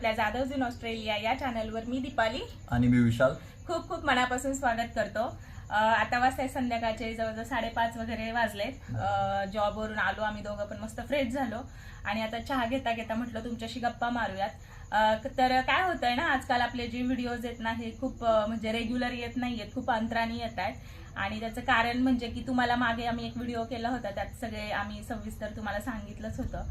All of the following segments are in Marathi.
आपल्या जाधव इन ऑस्ट्रेलिया या चॅनलवर मी दीपाली. आणि मी विशाल. खूप खूप मनापासून स्वागत करतो. अं, आता वाजता संध्याकाळचे जवळजवळ साडेपाच वगैरे वाजलेत. अं, जॉबवरून आलो आम्ही दोघं पण मस्त फ्रेश झालो. आणि आता चहा घेता घेता म्हटलं तुमच्याशी गप्पा मारूयात. अं, तर काय होतंय ना आजकाल आपले जे व्हिडिओज आहेत ना हे खूप अं, म्हणजे रेग्युलर येत नाही आहेत खूप अंतराने येत आहेत. आणि त्याचं कारण म्हणजे की तुम्हाला मागे आम्ही एक व्हिडिओ केला होता त्यात सगळे आम्ही सविस्तर तुम्हाला सांगितलंच होतं.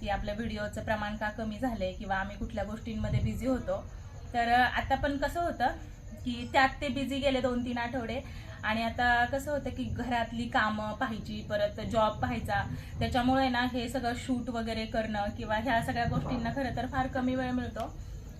की आपल्या व्हिडिओचं प्रमाण का कमी झालंय किंवा आम्ही कुठल्या गोष्टींमध्ये बिझी होतो. तर आता पण कसं होतं की त्यात ते बिझी गेले दोन तीन आठवडे आणि आता कसं होतं की घरातली कामं पाहायची परत जॉब पाहायचा त्याच्यामुळे ना हे सगळं शूट वगैरे करणं किंवा ह्या सगळ्या गोष्टींना खरं तर फार कमी वेळ मिळतो.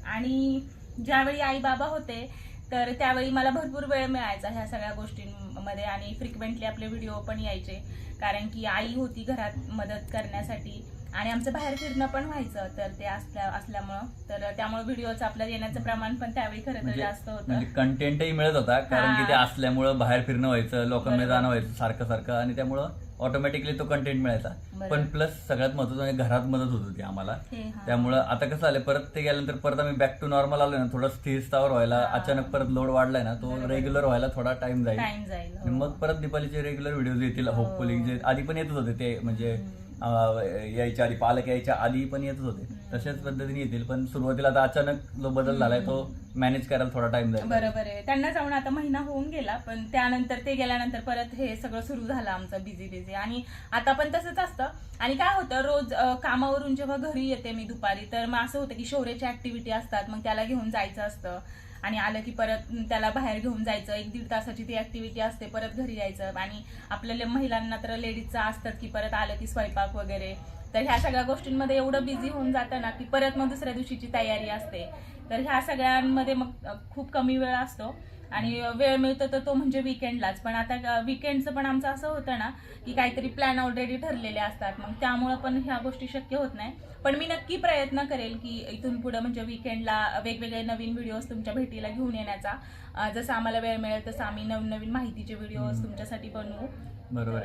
आणि ज्यावेळी आई बाबा होते तर त्यावेळी मला भरपूर वेळ मिळायचा ह्या सगळ्या गोष्टींमध्ये आणि फ्रिक्वेंटली आपले व्हिडिओ पण यायचे. कारण की आई होती घरात मदत करण्यासाठी. आणि आमचं बाहेर फिरणं पण व्हायचं तर ते असल्या असल्यामुळं तर त्यामुळे व्हिडिओचं आपलं येण्याचं प्रमाण पण त्यावेळी खरं तर म्हणजे जास्त होतं म्हणजे कंटेंटही मिळत होता कारण की ते हा. असल्यामुळं बाहेर फिरणं व्हायचं लोकांमध्ये बरोबर. जाणं व्हायचं सारखं सारखं आणि त्यामुळं ऑटोमॅटिकली तो कंटेंट मिळायचा बरोबर. पण प्लस सगळ्यात महत्वाचं म्हणजे घरात मदत होत होती आम्हाला हे हा. त्यामुळं आता कसं आलं परत ते गेल्यानंतर परत आम्ही बॅक टू नॉर्मल आलोय ना थोडं स्थिर स्थावर व्हायला हा. अचानक परत लोड वाढलाय ना तो बरोबर. रेग्युलर व्हायला थोडा टाइम जाईल टाइम जाईल आणि हो. मग परत दीपालीचे रेग्युलर व्हिडिओज येतील. होपफुली जे आधी पण येतच होते ते म्हणजे हम्म. यायच्या आधी पालक यायच्या आधी पण येतच होते. तशाच पद्धतीने येतील. पण सुरुवातीला आता अचानक जो बदल झालाय तो मॅनेज करायला थोडा टाइम जाईल. बरोबर आहे. त्यांना जाऊन आता महिना होऊन गेला पण त्यानंतर ते गेल्यानंतर परत हे सगळं सुरू झालं आमचं बिझी बिझी आणि आता पण तसंच असतं. आणि काय होतं रोज कामावरून जेव्हा घरी येते मी दुपारी तर मग असं होतं की शौर्याची ऍक्टिव्हिटी असतात मग त्याला घेऊन जायचं असतं. आणि आलं की परत त्याला बाहेर घेऊन जायचं. एक दीड तासाची ती ऍक्टिव्हिटी असते परत घरी यायचं आणि आपल्याला महिलांना तर लेडीजचं असतात की परत आलं की स्वयंपाक वगैरे. तर ह्या सगळ्या गोष्टींमध्ये एवढं बिझी होऊन जातं ना की परत मग दुसऱ्या दिवशीची तयारी असते. तर ह्या सगळ्यांमध्ये मग खूप कमी वेळ असतो. आणि वेळ मिळतो तर तो म्हणजे विकेंडलाच पण आता विकेंडचं पण आमचं असं होतं ना की काहीतरी प्लॅन ऑलरेडी ठरलेले असतात. मग त्यामुळं पण ह्या गोष्टी शक्य होत नाही. पण मी नक्की प्रयत्न करेल की इथून पुढे म्हणजे विकेंडला वेगवेगळे नवीन व्हिडिओज तुमच्या भेटीला घेऊन येण्याचा. जसं आम्हाला वेळ मिळेल तसं आम्ही नवीन नवीन माहितीचे व्हिडिओज. तुमच्यासाठी बनवू. बरोबर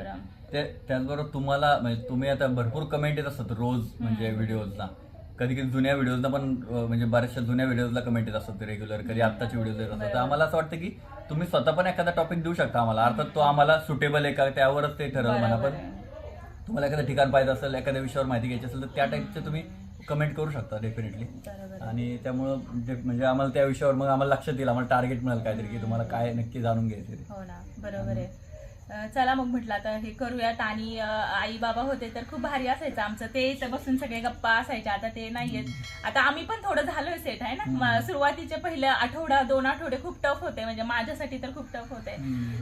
त्याचबरोबर तुम्हाला म्हणजे तुम्ही आता भरपूर कमेंट येत असतात रोज म्हणजे हम्म. कधी कधी जुन्या व्हिडिओजला पण म्हणजे बऱ्याचशा जुन्या व्हिडिओजला कमेंट येत असतात रेग्युलर कधी आत्ताचे व्हिडिओज येत असतात तर. आम्हाला असं वाटतं की तुम्ही स्वतः पण एखादा टॉपिक देऊ शकता आम्हाला अर्थात तो आम्हाला सुटेबल आहे का त्यावरच ते ठरवलं बरोबर पण. तुम्हाला एखादं ठिकाण पाहिजे असेल एखाद्या विषयावर माहिती घ्यायची असेल तर त्या टाईपचे तुम्ही कमेंट करू शकता डेफिनेटली. आणि त्यामुळं ते- म्हणजे आम्हाला त्या विषयावर मग आम्हाला लक्षात येईल आम्हाला टार्गेट मिळेल काहीतरी की तुम्हाला काय नक्की जाणून घ्यायचं आहे. हो ना बरोबर आहे चला मग म्हटलं आता हे करूयात आणि आई बाबा होते तर खूप भारी असायचं आमचं. ते इथं बसून सगळे गप्पा असायच्या आता ते नाहीयेत. आता आम्ही पण थोडं झालोय सेट आहे ना? सुरुवातीचे पहिले आठवडा दोन आठवडे खूप टफ होते. म्हणजे माझ्यासाठी तर खूप टफ होते.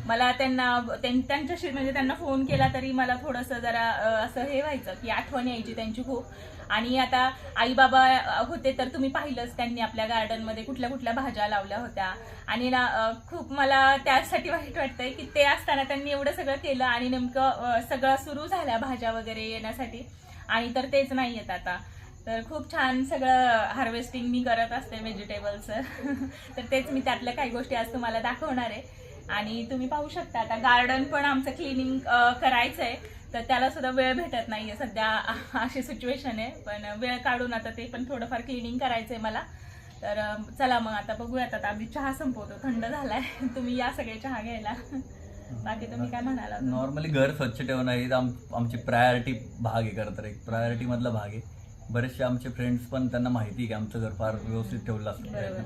मला त्यांना त्यां- त्यांच्याशी म्हणजे त्यांना फोन केला तरी मला थोडंसं जरा असं हे व्हायचं की आठवण यायची त्यांची खूप. आणि आता आई बाबा होते तर तुम्ही पाहिलंच त्यांनी आपल्या गार्डनमध्ये कुठल्या कुठल्या भाज्या लावल्या होत्या. आणि ना खूप मला त्यासाठी वाईट वाटतंय की ते असताना त्यांनी एवढं सगळं केलं आणि नेमकं सगळं सुरू झाल्या भाज्या वगैरे येण्यासाठी. आणि तर तेच नाही येत आता. तर खूप छान सगळं हार्वेस्टिंग मी करत असते व्हेजिटेबलचं तर तेच मी त्यातल्या काही गोष्टी आज तुम्हाला दाखवणार आहे. आणि तुम्ही पाहू शकता आता गार्डन पण आमचं क्लिनिंग करायचं आहे तर त्याला सुद्धा वेळ भेटत नाहीये सध्या अशी सिच्युएशन आहे. पण वेळ काढून आता ते पण थोडंफार क्लिनिंग करायचंय मला. तर चला मग आता बघूयात. आता आम्ही चहा संपवतो. थंड झालाय. तुम्ही या सगळे चहा घ्यायला. बाकी तुम्ही काय म्हणाला? नॉर्मली घर स्वच्छ ठेवणं ही आम आमची प्रायोरिटी भाग आहे खरं तर एक. प्रायोरिटी मधला भाग आहे. बरेचसे आमचे फ्रेंड्स पण त्यांना माहिती आहे की आमचं घर फार व्यवस्थित ठेवलं असतं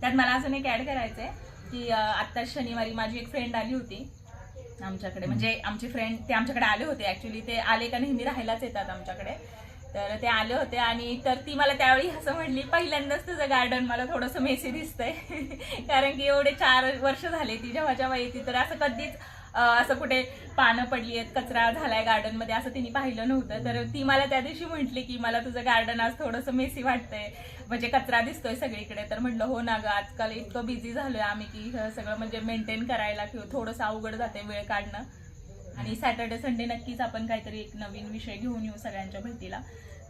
त्यात मला अजून एक ऍड करायचंय की अ, आत्ता शनिवारी माझी एक फ्रेंड आली होती. आमच्याकडे. म्हणजे आमचे फ्रेंड ते आमच्याकडे आले होते ऍक्च्युली ते आले का नेहमी राहायलाच येतात आमच्याकडे. तर ते आले होते आणि तर ती मला त्यावेळी असं म्हणली पहिल्यांदाच तुझं गार्डन मला थोडंसं मेसी दिसतंय. कारण की एवढे चार वर्ष झाले ती जेव्हा जेव्हा येते तर असं कधीच असं कुठे पानं पडली आहेत कचरा झालाय गार्डनमध्ये असं तिने पाहिलं नव्हतं. तर ती मला त्या दिवशी म्हटली की मला तुझं गार्डन आज थोडंसं मेसी वाटतंय. म्हणजे कचरा दिसतोय सगळीकडे. तर म्हटलं हो ना ग आजकाल इतकं बिझी झालोय आम्ही की सगळं म्हणजे मेंटेन करायला किंवा थोडंसं अवघड जाते वेळ काढणं. आणि सॅटर्डे संडे नक्कीच आपण काहीतरी एक नवीन विषय घेऊन येऊ सगळ्यांच्या भेटीला.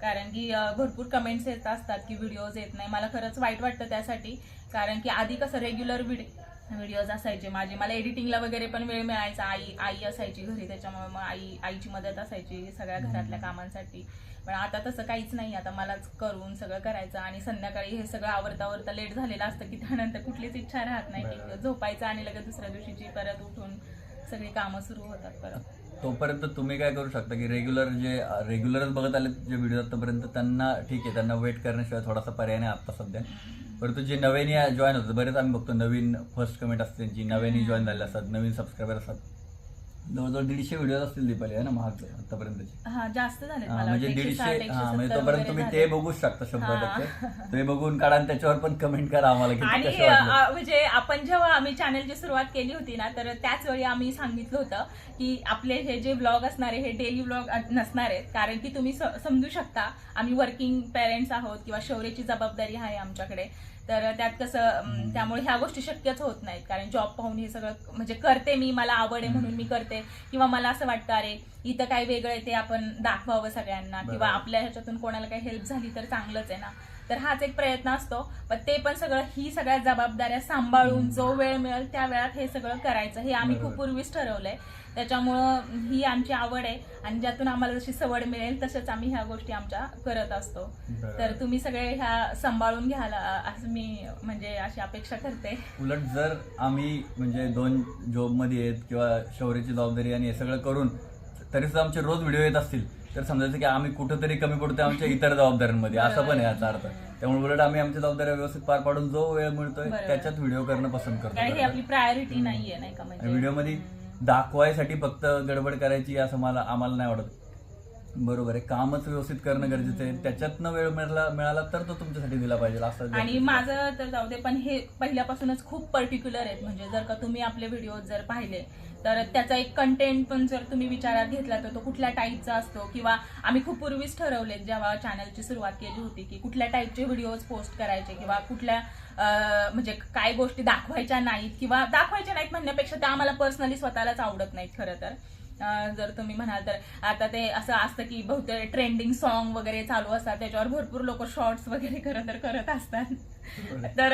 कारण की भरपूर कमेंट्स येत असतात की व्हिडिओज येत नाही. मला खरंच वाईट वाटतं त्यासाठी. कारण की आधी कसं रेग्युलर व्हिडिओ व्हिडिओज असायचे. माझे मला एडिटिंगला वगैरे पण वेळ मिळायचा. आई आई असायची घरी त्याच्यामुळे मग आई आईची मदत असायची सगळ्या घरातल्या कामांसाठी. पण आता तसं काहीच नाही. आता मलाच करून सगळं करायचं आणि संध्याकाळी हे सगळं आवरता आवरता लेट झालेलं असतं की त्यानंतर कुठलीच इच्छा राहत नाही. की झोपायचं आणि लगेच दुसऱ्या दिवशीची परत उठून सगळी कामं सुरू होतात परत. तोपर्यंत तुम्ही काय करू शकता की रेग्युलर जे रेग्युलरच बघत आले जे व्हिडिओ आतापर्यंत त्यांना ठीक आहे त्यांना वेट करण्याशिवाय थोडासा पर्याय नाही आता सध्या. परंतु जे नव्याने जॉईन होतात बरेच आम्ही बघतो नवीन फर्स्ट कमेंट असते जी नव्याने जॉईन झाले असतात नवीन सबस्क्रायबर असतात जवळजवळ दीडशे व्हिडिओ असतील दीपाली आहे ना महाग आतापर्यंतचे हा जास्त झाले म्हणजे दीडशे हा म्हणजे तोपर्यंत तुम्ही. ते बघूच शकता शंभर. टक्के तुम्ही बघून काढा आणि त्याच्यावर पण कमेंट करा आम्हाला किती आणि कसे वाटले अ, म्हणजे आपण जेव्हा आम्ही चॅनलची सुरुवात केली होती ना तर त्याच वेळी आम्ही सांगितलं होतं की आपले हे जे ब्लॉग असणारे हे डेली ब्लॉग नसणार आहेत कारण की तुम्ही स- समजू शकता आम्ही वर्किंग पेरेंट्स आहोत किंवा शौर्याची जबाबदारी आहे आमच्याकडे तर त्यात कसं त्यामुळे ह्या गोष्टी शक्यच होत नाहीत. कारण जॉब पाहून हे सगळं म्हणजे करते मी मला आवड आहे म्हणून मी करते. किंवा मला असं वाटतं अरे इथं काय वेगळं आहे ते आपण दाखवावं सगळ्यांना. किंवा. आपल्या ह्याच्यातून कोणाला काही हेल्प झाली तर चांगलंच आहे ना. तर हाच एक प्रयत्न असतो. पण ते पण सगळं ही सगळ्या जबाबदाऱ्या सांभाळून जो वेळ मिळेल त्या वेळात हे सगळं करायचं. हे आम्ही खूप. पूर्वीच ठरवलंय. त्याच्यामुळं ही आमची आवड आहे. आणि ज्यातून आम्हाला जशी सवड मिळेल तसंच आम्ही ह्या गोष्टी आमच्या करत असतो. तर तुम्ही सगळे ह्या सांभाळून घ्याल असं मी म्हणजे अशी अपेक्षा करते. उलट जर आम्ही म्हणजे दोन जॉबमध्ये आहेत किंवा शौर्याची जबाबदारी आणि हे सगळं करून तरी सुद्धा आमचे रोज व्हिडिओ येत असतील. तर समजायचं की आम्ही कुठंतरी कमी पडतो आमच्या इतर जबाबदाऱ्यांमध्ये. असं पण आहे याचा अर्थ. त्यामुळे उलट आम्ही आमच्या जबाबदाऱ्या व्यवस्थित पार पाडून जो वेळ मिळतोय. त्याच्यात व्हिडिओ करणं पसंत ही करतो आपली प्रायोरिटी नाहीये नाही का म्हणजे? व्हिडिओमध्ये दाखवायसाठी फक्त गडबड करायची असं मला आम्हाला नाही वाटत. बरोबर आहे. कामच व्यवस्थित करणं गरजेचं आहे. त्याच्यातनं वेळ मिळाला मिळाला तर तो तुमच्यासाठी दिला पाहिजे. असं आणि माझं तर जाऊ दे पण हे पहिल्यापासूनच खूप पर्टिक्युलर आहेत. म्हणजे जर का तुम्ही आपले व्हिडिओ जर पाहिले तर त्याचा एक कंटेंट पण जर तुम्ही विचारात घेतला तर तो कुठल्या टाईपचा असतो? किंवा आम्ही खूप पूर्वीच ठरवले जेव्हा चॅनलची सुरुवात केली होती की कुठल्या टाईपचे व्हिडिओज पोस्ट करायचे किंवा कुठल्या म्हणजे काय गोष्टी दाखवायच्या नाहीत किंवा दाखवायच्या नाहीत म्हणण्यापेक्षा त्या आम्हाला पर्सनली स्वतःलाच आवडत नाहीत खरं तर. जर तुम्ही म्हणाल तर आता ते असं असतं की बहुतेक ट्रेंडिंग सॉन्ग वगैरे चालू असतात त्याच्यावर भरपूर लोक शॉर्ट्स वगैरे खरं तर करत असतात. तर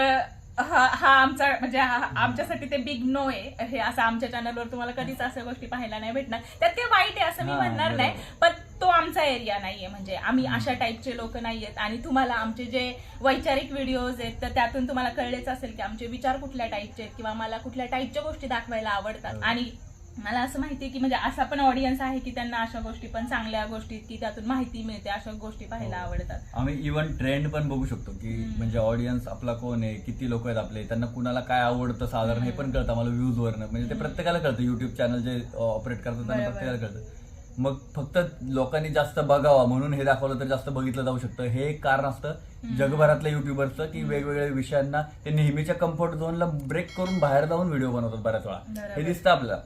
हा हा आमचा म्हणजे आमच्यासाठी ते बिग नो आहे. हे असं आमच्या चॅनलवर तुम्हाला कधीच अशा गोष्टी पाहायला नाही भेटणार. त्यात काही वाईट आहे असं मी म्हणणार नाही. पण तो आमचा एरिया नाहीये म्हणजे आम्ही अशा टाईपचे लोक नाहीयेत आणि तुम्हाला आमचे जे वैचारिक व्हिडिओज आहेत तर त्यातून तुम्हाला कळलेच असेल की आमचे विचार कुठल्या टाईपचे आहेत किंवा मला कुठल्या टाईपच्या गोष्टी दाखवायला आवडतात बरोबर. आणि मला असं माहिती आहे की म्हणजे असा पण ऑडियन्स आहे की त्यांना अशा गोष्टी पण चांगल्या गोष्टी की त्यातून माहिती मिळते अशा गोष्टी पाहायला हो. आवडतात आम्ही इव्हन ट्रेंड पण बघू शकतो की. म्हणजे ऑडियन्स आपला कोण आहे किती लोक आहेत आपले त्यांना कुणाला काय आवडतं साधारण हे पण कळतं आम्हाला व्ह्यूज वरनं म्हणजे ते. प्रत्येकाला कळतं युट्यूब चॅनल जे ऑपरेट करतात त्यांना. प्रत्येकाला कळतं मग फक्त लोकांनी जास्त बघावं म्हणून हे दाखवलं तर जास्त बघितलं जाऊ शकतं हे एक कारण असतं. जगभरातल्या युट्यूबर्सचं की वेगवेगळ्या विषयांना ते नेहमीच्या कम्फर्ट झोनला ब्रेक करून बाहेर जाऊन व्हिडिओ बनवतात बऱ्याच वेळा. हे दिसतं आपल्याला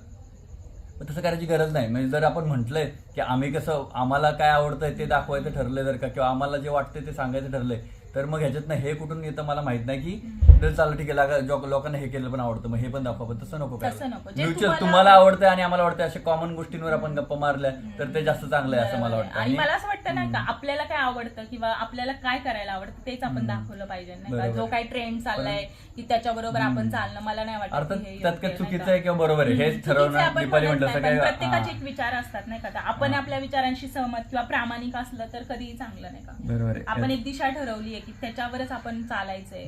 तसं करायची गरज नाही म्हणजे जर आपण म्हटलंय की आम्ही कसं आम्हाला काय आवडतंय ते दाखवायचं ठरलंय जर का किंवा आम्हाला जे वाटतंय ते सांगायचं ठरलंय तर मग ह्याच्यातनं हे कुठून येतं मला माहीत नाही की जर चाललं ठीक आहे लागा- जो- लोकांना हे केलं पण आवडतं मग हे पण दाखवा पण तसं नको तसं नको. जे म्युच्युअल तुम्हाला- तुम्हाला आवडतंय आणि आम्हाला आवडतंय अशा कॉमन गोष्टींवर आपण गप्पा मारल्या तर ते जास्त चांगलं आहे असं मला वाटतं. आणि मला असं वाटतं नाही का आपल्याला काय आवडतं किंवा आपल्याला काय करायला आवडतं तेच आपण. दाखवलं पाहिजे नाही का बरोबर जो. काही ट्रेंड चाललाय की त्याच्याबरोबर. आपण चालणं मला नाही वाटत अर्थात की हे त्यात योग्य काय आहे, नाही चुकीचं का? आहे किंवा बरोबर आहे हेच चुकीचं आपण ठरवणं दीपाली म्हणत म्हटलं नाही, सगळं पण प्रत्येकाचे. एक विचार असतात नाही का आता आपण. आपल्या विचारांशी सहमत किंवा प्रामाणिक असलं तर कधीही चांगलं नाही का बरोबर आहे आपण एक दिशा ठरवली आहे की त्याच्यावरच आपण चालायचंय.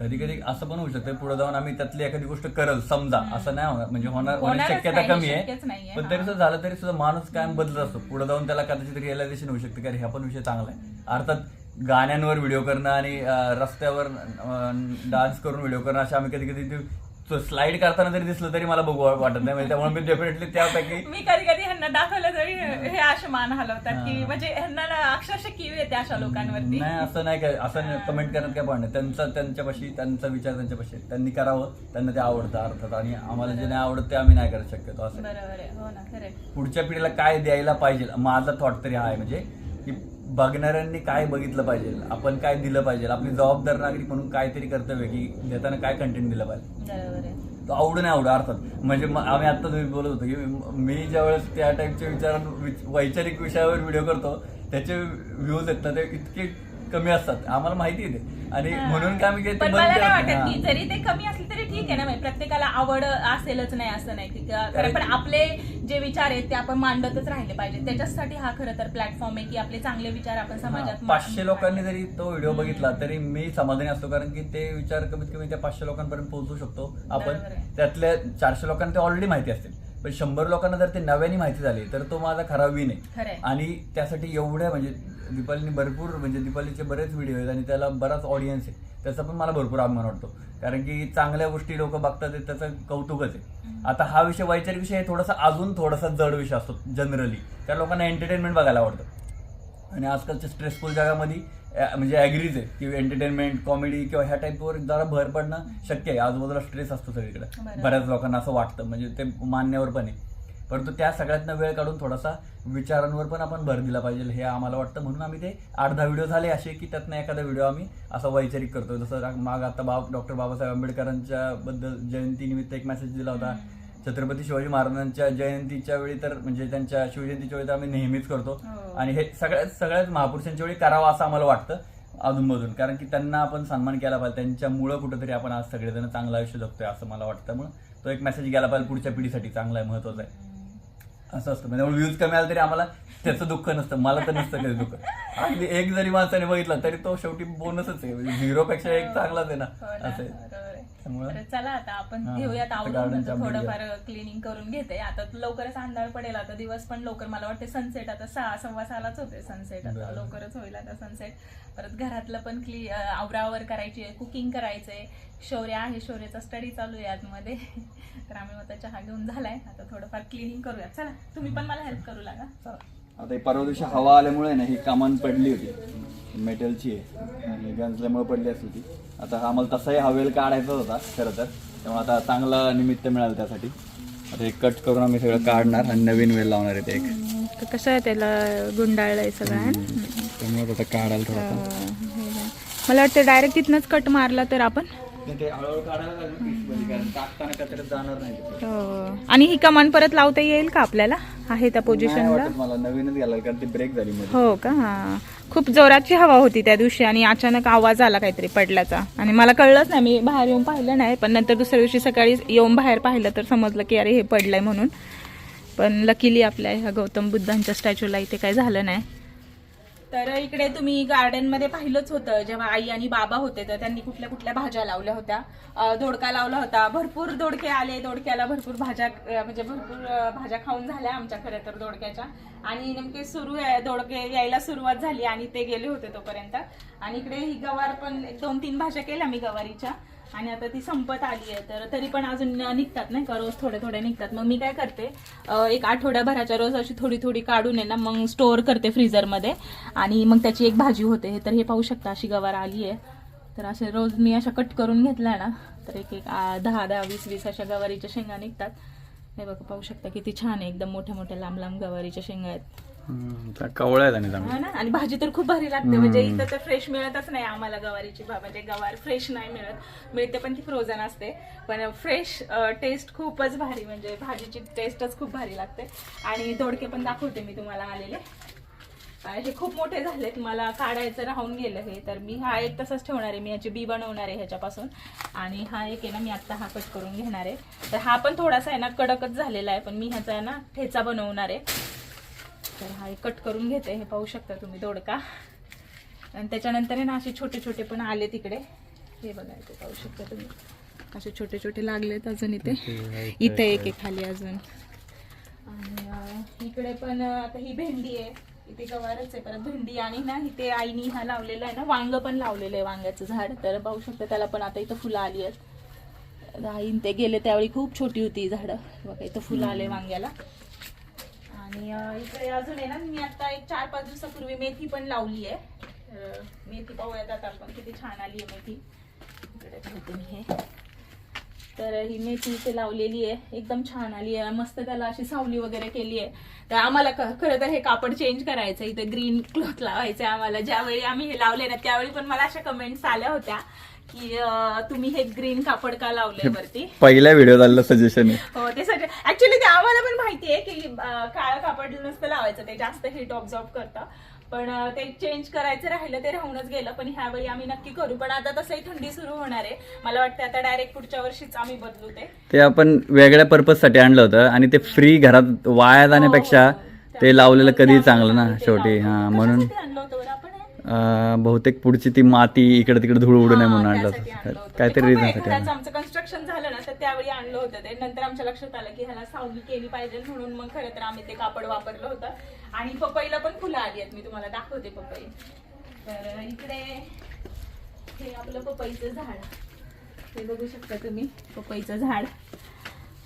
कधी कधी असं पण होऊ शकतं पुढे जाऊन आम्ही त्यातली एखादी गोष्ट करल समजा. असं नाही होणार. म्हणजे होणार होण्याची शक्यता कमी आहे. पण. तरी सुद्धा झालं तरी सुद्धा माणूस कायम बदलत असतो. पुढे जाऊन त्याला कदाचित रिअलायझेशन होऊ शकतं की अरे हा पण विषय चांगला आहे. अर्थात गाण्यांवर व्हिडिओ करणं आणि रस्त्यावर डान्स करून व्हिडिओ करणं अशा आम्ही कधी कधी स्लाइड करताना जरी दिसलं तरी मला बघू वाटत नाही. म्हणजे त्यामुळे मी डेफिनेटली त्यापैकी मी कधी कधी ह्यांना दाखवलं तरी हे असे मान हलवतात की. म्हणजे ह्यांना अक्षरशः किव येते अशा लोकांवरती. नाही असं नाही काय असं कमेंट करण्यात काय पण त्यांचा त्यांच्यापाशी त्यांचा विचार त्यांच्यापाशी. त्यांनी करावं त्यांना ते आवडतं अर्थात. आणि आम्हाला जे नाही आवडत ते आम्ही नाही करत शक्यतो असं हो पुढच्या पिढीला काय द्यायला पाहिजे? माझा थॉट तरी हा आहे. म्हणजे बघणाऱ्यांनी काय बघितलं पाहिजे? आपण काय दिलं पाहिजे? आपली जबाबदार नागरिक म्हणून काहीतरी कर्तव्य की देताना काय कंटेंट दिलं पाहिजे? तो आवडू नाही आवडू अर्थात. म्हणजे आम्ही आता तुम्ही बोलत होतो की मी ज्यावेळेस त्या टाईपच्या विचारां विच- वैचारिक विषयावर व्हिडिओ करतो त्याचे व्ह्यूज ना ते इतके कमी असतात. आम्हाला माहिती आहे ते. आणि. म्हणून का मी वाटत. की. जरी ते कमी असले तरी ठीक आहे ना म्हणजे प्रत्येकाला आवड असेलच नाही असं नाही. पण आपले जे विचार आहेत ते आपण मांडतच राहिले पाहिजे त्याच्यासाठी हा खरं तर प्लॅटफॉर्म आहे की आपले चांगले विचार आपण समाजात पाचशे लोकांनी जरी तो व्हिडिओ बघितला तरी मी समाधानी असतो कारण की ते विचार कमीत कमी त्या पाचशे लोकांपर्यंत पोहोचू शकतो आपण. त्यातल्या चारशे लोकांना ते ऑलरेडी माहिती असतील. पण शंभर लोकांना जर ते नव्याने माहिती झाली तर तो माझा खरा विन आहे. आणि त्यासाठी एवढ्या म्हणजे दीपालीने भरपूर म्हणजे दीपालीचे बरेच व्हिडिओ आहेत आणि त्याला बराच ऑडियन्स आहे. त्याचा पण मला भरपूर अभिमान वाटतो. कारण की चांगल्या गोष्टी लोक बघतात त्याचं कौतुकच आहे. आता हा विषय वैचारिक विषय थोडासा अजून थोडासा जड विषय असतो जनरली त्या लोकांना एंटरटेनमेंट बघायला आवडतं. आणि आजकालच्या स्ट्रेसफुल जगामध्ये म्हणजे ॲग्रीज आहे की एंटरटेनमेंट कॉमेडी किंवा ह्या टाईपवर जरा भर पडणं शक्य आहे. आजूबाजूला स्ट्रेस असतो सगळीकडे. बऱ्याच लोकांना असं वाटतं. म्हणजे ते मान्यवर पण आहे. परंतु त्या सगळ्यातनं वेळ काढून थोडासा विचारांवर पण आपण भर दिला पाहिजे. हे आम्हाला वाटतं. म्हणून आम्ही ते आठ दहा व्हिडिओ झाले. असे की त्यातनं एखादा व्हिडिओ आम्ही असा वैचारिक करतो जसं माग आता बाब डॉक्टर बाबासाहेब आंबेडकरांच्या बद्दल जयंतीनिमित्त एक मेसेज दिला होता. छत्रपती शिवाजी महाराजांच्या जयंतीच्या वेळी तर म्हणजे त्यांच्या शिवजयंतीच्या वेळी तर आम्ही नेहमीच करतो. हो. आणि हे सगळ्यात सगळ्यात महापुरुषांच्या वेळी करावं असं आम्हाला वाटतं. अधूनमधून. कारण की त्यांना आपण सन्मान केला पाहिजे. त्यांच्यामुळं कुठंतरी आपण आज सगळेजण चांगलं आयुष्य जगतोय असं मला वाटतं. त्यामुळे तो एक मेसेज गेला पाहिजे पुढच्या पिढीसाठी. चांगला आहे महत्त्वाचा आहे. असं असतं. म्हणजे व्ह्यूज कमी आला तरी आम्हाला त्याचं दुःख नसतं मला तर नसतं कधी दुःख. अगदी एक जरी माणसाने बघितला तरी तो शेवटी बोनसच आहे. म्हणजे झिरो पेक्षा एक चांगलाच आहे ना हो असं आहे. तर चला आता आपण हा, घेऊयात आवडून थोडंफार क्लिनिंग करून घेते. आता लवकरच अंधार पडेल आता दिवस पण लवकर मला वाटते सनसेट आता सहा सव्वा सहालाच होते सनसेट आता. लवकरच होईल आता सनसेट परत घरातलं पण क्ली आवरावर करायची आहे कुकिंग करायचंय. शौर्य आहे शौर्याचा स्टडी चालू आहे आतमध्ये. तर आम्ही आता चहा घेऊन झालाय. आता थोडंफार क्लिनिंग करूया चला तुम्ही पण मला हेल्प करू लागा. आता परवा दिवशी हवा आल्यामुळे ना ही कामान पडली होती. मेटलची आहे. आणि गंजल्यामुळे पडली असती ती आता हा आम्हाला तसाही हवेल काढायचा होता खरं तर. त्यामुळे आता चांगला निमित्त मिळालं त्यासाठी. आता हे कट करून आम्ही सगळं काढणार आणि नवीन वेल लावणार आहे ते एक. कसं आहे त्याला गुंडाळलंय सगळं त्यामुळे आता काढायला थोडा मला वाटतं डायरेक्ट तिथनच कट मारला तर आपण. हो. आणि ही कमान परत लावता येईल का आपल्याला? आहे त्या पोझिशनला वाटत मला नवीनच कारण ती ब्रेक झाली मध्ये. हो का? हा. खूप जोराची हवा होती त्या दिवशी आणि अचानक आवाज आला काहीतरी पडल्याचा. आणि मला कळलंच नाही मी बाहेर येऊन पाहिलं नाही पण नंतर दुसऱ्या दिवशी सकाळी येऊन बाहेर पाहिलं तर समजलं की अरे हे पडलंय म्हणून. पण लकीली आपल्या ह्या गौतम बुद्धांच्या स्टॅच्यूला इथे काही झालं नाही. तर इकडे तुम्ही गार्डनमध्ये पाहिलंच होतं जेव्हा आई आणि बाबा होते तर त्यांनी कुठल्या कुठल्या भाज्या लावल्या होत्या. दोडका लावला होता. भरपूर दोडके आले दोडक्याला भरपूर भाज्या म्हणजे भरपूर भाज्या खाऊन झाल्या आमच्या खरं तर दोडक्याच्या. आणि नेमके सुरू आहे दोडके यायला सुरुवात झाली आणि ते गेले होते तोपर्यंत. आणि इकडे ही गवार पण दोन तीन भाज्या केल्या मी गवारीच्या. आणि आता ती संपत आली आहे तर तरी पण अजून निघतात नाही का? रोज थोडे थोडे निघतात. मग मी काय करते एक आठवड्याभराच्या रोज अशी थोडी थोडी काढून आहे ना मग स्टोअर करते फ्रीजरमध्ये आणि मग त्याची एक भाजी होते. तर हे पाहू शकता अशी गवार आली आहे. तर असे रोज मी अशा कट करून घेतल्या ना तर एक एक दहा दहा वीस वीस अशा गवारीच्या शेंगा निघतात. हे बघा पाहू शकता किती छान आहे. एकदम मोठ्या मोठ्या लांब लांब गवारीच्या शेंगा आहेत. आहेत आणि चांगल्या. हा ना? आणि भाजी तर खूप भारी लागते. म्हणजे इथं तर फ्रेश मिळतच नाही आम्हाला गवारीची. भा- म्हणजे गवार फ्रेश नाही मिळत. मिळते पण ती फ्रोझन असते. पण फ्रेश टेस्ट खूपच भारी. म्हणजे भाजीची टेस्टच खूप भारी लागते. आणि दोडके पण दाखवते मी तुम्हाला आलेले. हे खूप मोठे झालेत. मला काढायचं राहून गेलं हे. तर मी हा एक तसंच ठेवणार आहे. मी याची बी बनवणार आहे ह्याच्यापासून. आणि हा एक आहे ना मी आत्ता हा कट करून घेणार आहे. तर हा पण थोडासा आहे ना कडकच झालेला आहे. पण मी ह्याचा आहे ना ठेचा बनवणार आहे. तर हा एक कट करून घेते हे पाहू शकता तुम्ही दोडका. आणि त्याच्यानंतर आहे ना असे छोटे छोटे पण आले तिकडे. हे बघा इथे पाहू शकता तुम्ही. असे छोटे छोटे लागलेत अजून इथे. इथे एक एक खाली अजून. आणि इकडे पण आता ही भेंडी आहे. इथे गवारच आहे परत भेंडी आणि ना इथे आईनी हा लावलेला आहे ना वांग पण लावलेलं आहे वांग्याचं झाड. तर पाहू शकता त्याला पण आता इथं फुलं आली आहेत. आईन ते गेले त्यावेळी खूप छोटी होती झाडं. बघा इथं फुलं आले वांग्याला. आणि इकडे अजून आहे ना मी आता एक चार पाच दिवसापूर्वी मेथी पण लावली आहे. तर मेथी पाहूयात आता आपण किती छान आली आहे मेथी. इकडे ठेवते मी हे. तर ही मेथी इथे लावलेली आहे. एकदम छान आली आहे. मस्त त्याला अशी सावली वगैरे केली आहे. तर आम्हाला खरं तर हे कापड चेंज करायचं इथे ग्रीन क्लॉथ लावायचं आहे आम्हाला. ज्यावेळी आम्ही हे लावले ना त्यावेळी पण मला अशा कमेंट्स आल्या होत्या. की तुम्ही हे ग्रीन कापड का लावलंय वरती? पहिल्या व्हिडिओ झालेलं सजेशन आहे. हो ते सगळे ऍक्च्युली ते आम्हाला पण माहिती आहे की काळं कापड नसतं लावायचं. ते जास्त हिट ऑब्झॉर्व करतं. पण ते चेंज करायचं राहिलं ते राहूनच गेलं. पण ह्यावेळी आम्ही नक्की करू. पण आता तसंही थंडी सुरू होणार आहे. मला वाटतं आता डायरेक्ट पुढच्या वर्षीच आम्ही बदलू ते. ते आपण वेगळ्या पर्पजसाठी आणलं होतं. आणि ते फ्री घरात वाया जाण्यापेक्षा ते लावलेलं कधी चांगलं ना शेवटी. हा म्हणून बहुतेक पुढची ती माती इकडे तिकडे धूळ उडू नये म्हणून आणलं होतं. काहीतरी रिझन आमचं कन्स्ट्रक्शन झालं ना तर त्यावेळी आणलं होतं ते. नंतर आमच्या लक्षात आलं की ह्याला सावली केली पाहिजे म्हणून मग खरं तर आम्ही ते कापड वापरलं होतं. आणि पपईला पण फुलं आली आहेत. मी तुम्हाला दाखवते पपई. तर इकडे हे आपलं पपईचं झाड. हे बघू शकता तुम्ही पपईचं झाड.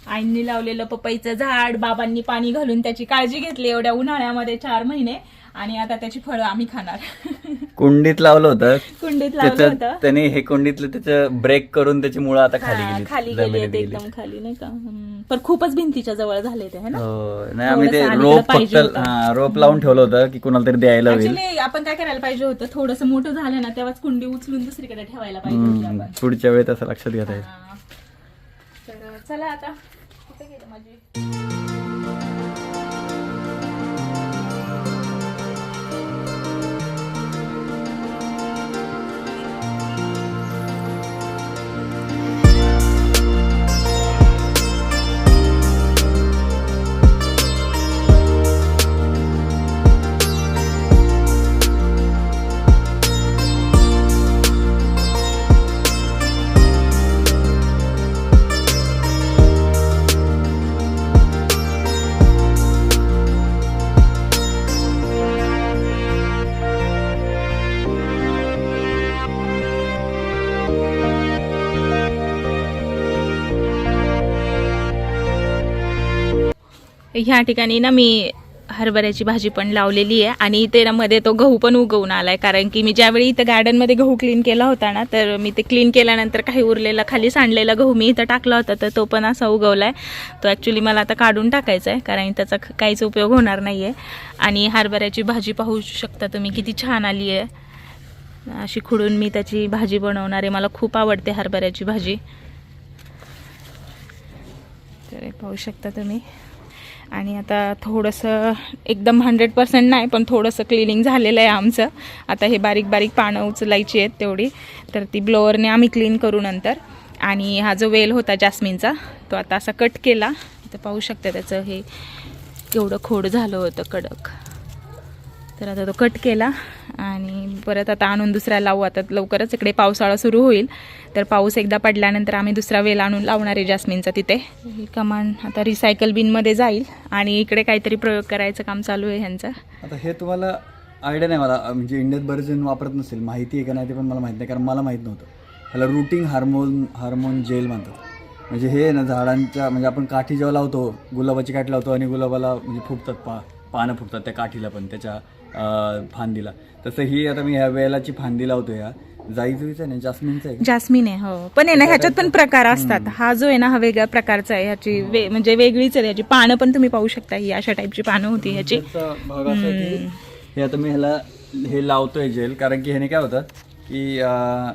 आईंनी लावलेलं पपईचं झाड. बाबांनी पाणी घालून त्याची काळजी घेतली. एवढ्या उन्हाळ्यामध्ये चार महिने आणि आता त्याची फळं आम्ही खाणार. कुंडीत लावलं होतं. कुंडीत लावलं होतं. त्याने हे कुंडीतलं त्याचं ब्रेक करून त्याची मुळं आता खाली हा, गेली खाली गेली जमिनीत आहेत गेली एकदम खाली नाही का? हम्म. पण खूपच भिंतीच्या जवळ झाले ते है ना? हो नाही आम्ही ते थोडंसं रोप फक्त पाहिजे होतं. हा रोप लावून ठेवलं होतं की कुणाला तरी द्यायला होईल. ऍक्च्युली आपण काय करायला पाहिजे होतं? थोडस मोठं झालं ना तेव्हाच कुंडी उचलून दुसरीकडे ठेवायला पाहिजे होती हम्म, आपण. पुढच्या वेळेत असं लक्षात घेता येईल. हा. तर चला आता कुठे गेलं माझी? ह्या ठिकाणी ना मी हरभऱ्याची भाजी पण लावलेली आहे आणि इथे ना मध्ये तो गहू पण उगवून आलाय. कारण की मी ज्यावेळी इथं गार्डनमध्ये गहू क्लीन केला होता ना तर मी ते क्लीन केल्यानंतर काही उरलेला खाली सांडलेला गहू मी इथं टाकला होता तर तो पण असा उगवलाय. तो ॲक्च्युली मला आता काढून टाकायचा आहे कारण त्याचा ख- काहीच उपयोग होणार नाही आहे आणि हरभऱ्याची भाजी पाहू शकता तुम्ही किती छान आली आहे. अशी खुडून मी त्याची भाजी बनवणार आहे. मला खूप आवडते हरभऱ्याची भाजी. तर पाहू शकता तुम्ही. आणि आता थोडंसं एकदम हंड्रेड पर्सेंट नाही पण थोडंसं क्लिनिंग झालेलं आहे आमचं. आता हे बारीक बारीक पानं उचलायची आहेत तेवढी. तर ती ब्लोअरने आम्ही क्लीन करू नंतर. आणि हा जो वेल होता जास्मिनचा तो आता असा कट केला. तर पाहू शकता त्याचं हे केवढं खोड झालं होतं कडक. तर आता तो कट केला आणि परत आता आणून दुसरा लावू. आता लवकरच इकडे पावसाळा सुरू होईल. तर पाऊस एकदा पडल्यानंतर आम्ही दुसरा वेल आणून लावणार आहे जास्मिनचा तिथे. ही कमान आता रिसायकल बिनमध्ये जाईल. आणि इकडे काहीतरी प्रयोग करायचं काम चालू आहे ह्यांचं. आता हे तुम्हाला आयडिया नाही मला म्हणजे इंडियात बरेच जण वापरत नसेल. माहिती आहे का नाही ते पण मला माहीत नाही कारण मला माहीत नव्हतं. ह्याला रूटिंग हार्मोन हार्मोन जेल म्हणतात. म्हणजे हे आहे ना झाडांच्या म्हणजे आपण काठी जेव्हा लावतो गुलाबाची काठी लावतो आणि गुलाबाला म्हणजे फुटतात पा पानं फुटतात त्या काठीला पण त्याच्या फांदीला. तसं ही आता मी ह्या वेलाची फांदी लावतो या जाईजुईचं आहे जास्मिनचं? जास्मिन आहे हो. पण आहे ना ह्याच्यात पण प्रकार असतात. हा जो आहे ना हा वेगळ्या प्रकारचा आहे. ह्याची वे म्हणजे वेगळीच आहे ह्याची पानं पण तुम्ही पाहू शकता ही अशा टाईपची पानं होती ह्याची. त्याचा भाग असा आहे की हे आता मी ह्याला हे लावतोय जेल कारण की ह्याने काय होतं की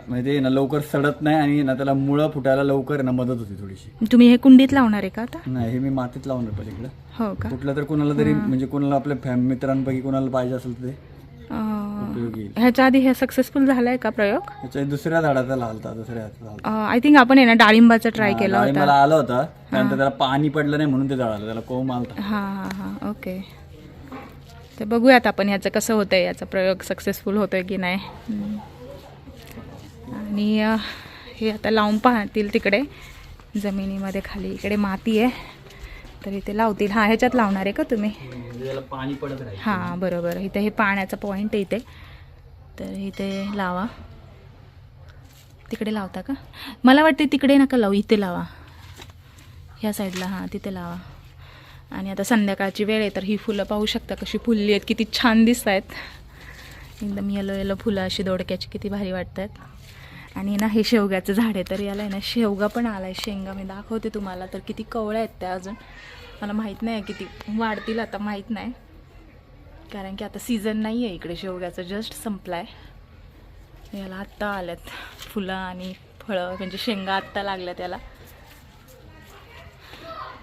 म्हणजे ते ना लवकर सडत नाही आणि ना त्याला मुळं फुटायला लवकर ना मदत होती थोडीशी. तुम्ही हे कुंडीत लावणार आहे का आता? नाही हे मी मातीत लावून पहिले इकडं हो का? कुठलं तर कोणाला तरी म्हणजे कोणाला आपल्या फॅम मित्रांपैकी कोणाला पाहिजे असेल तर ते अं, उपयोगी येईल. ह्याच्या आधी हे सक्सेसफुल झालाय का प्रयोग? दुसऱ्या झाडाचा लालता दुसऱ्या आय थिंक आपण आहे ना डाळिंबाचा ट्राय केला होता. मला आलं होतं त्यानंतर त्याला पाणी पडलं नाही म्हणून ते जळालं त्याला कोंब आलता हा हा हा ओके. तर बघूयात आपण ह्याचं कसं होतंय याचा प्रयोग सक्सेसफुल होतोय की नाही. हम्म. आणि हे आता लावून पाहतील तिकडे. जमिनीमध्ये खाली इकडे माती आहे. तर इथे लावतील. हा ह्याच्यात लावणार आहे का तुम्ही? पाणी पडत हां बरोबर. इथे हे पाण्याचा पॉईंट आहे इथे. तर इथे लावा. तिकडे लावता का? मला वाटते तिकडे नका लावू इथे लावा. ह्या साईडला हां तिथे लावा. आणि आता संध्याकाळची वेळ आहे तर ही फुलं पाहू शकता कशी फुलली आहेत किती छान दिसत आहेत एकदम येलो येलो फुलं अशी दोडक्याची किती भारी वाटतात आणि ना हे शेवग्याचं झाड आहे तर याला आहे ना शेवगा पण आला आहे शेंगा. मी दाखवते तुम्हाला तर किती कवळ्या आहेत त्या अजून. मला माहीत नाही किती वाढतील आता माहीत नाही. कारण की आता सीझन नाही आहे इकडे शेवग्याचं जस्ट संपला आहे याला आत्ता आल्यात फुलं आणि फळं म्हणजे शेंगा आत्ता लागल्या त्याला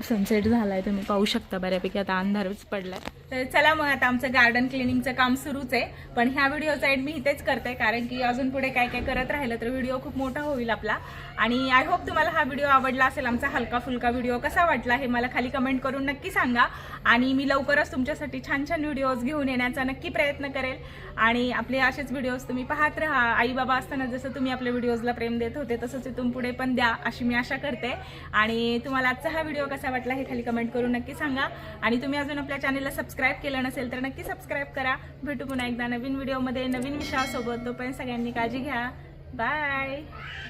सनसेट झालाय तुम्ही पाहू शकता बऱ्यापैकी आता अंधारच पडलाय. तर चला मग आता आमचं गार्डन क्लिनिंगचं काम सुरूच आहे. पण ह्या व्हिडिओचा एड मी इथेच करते कारण की अजून पुढे काय काय करत राहिलं तर व्हिडिओ खूप मोठा होईल आपला. आणि आय होप तुम्हाला हा व्हिडिओ आवडला असेल आमचा हलका फुलका व्हिडिओ कसा वाटला हे मला खाली कमेंट करून नक्की सांगा. आणि मी लवकरच तुमच्यासाठी छान छान व्हिडिओज घेऊन येण्याचा नक्की प्रयत्न करेल. आणि आपले असेच व्हिडिओज तुम्ही पाहत राहा. आई बाबा असताना जसं तुम्ही आपल्या व्हिडिओजला प्रेम देत होते तसंच इथून पुढे पण द्या अशी मी आशा करते. आणि तुम्हाला आजचा हा व्हिडिओ कसा वाटला हे खाली कमेंट करून नक्की सांगा. आणि तुम्ही अजून आपल्या चॅनलला सबस्क्राईब केलं नसेल तर नक्की सबस्क्राईब करा. भेटू पुन्हा एकदा नवीन व्हिडिओमध्ये नवीन विषयासोबत. तोपर्यंत सगळ्यांनी काळजी घ्या. बाय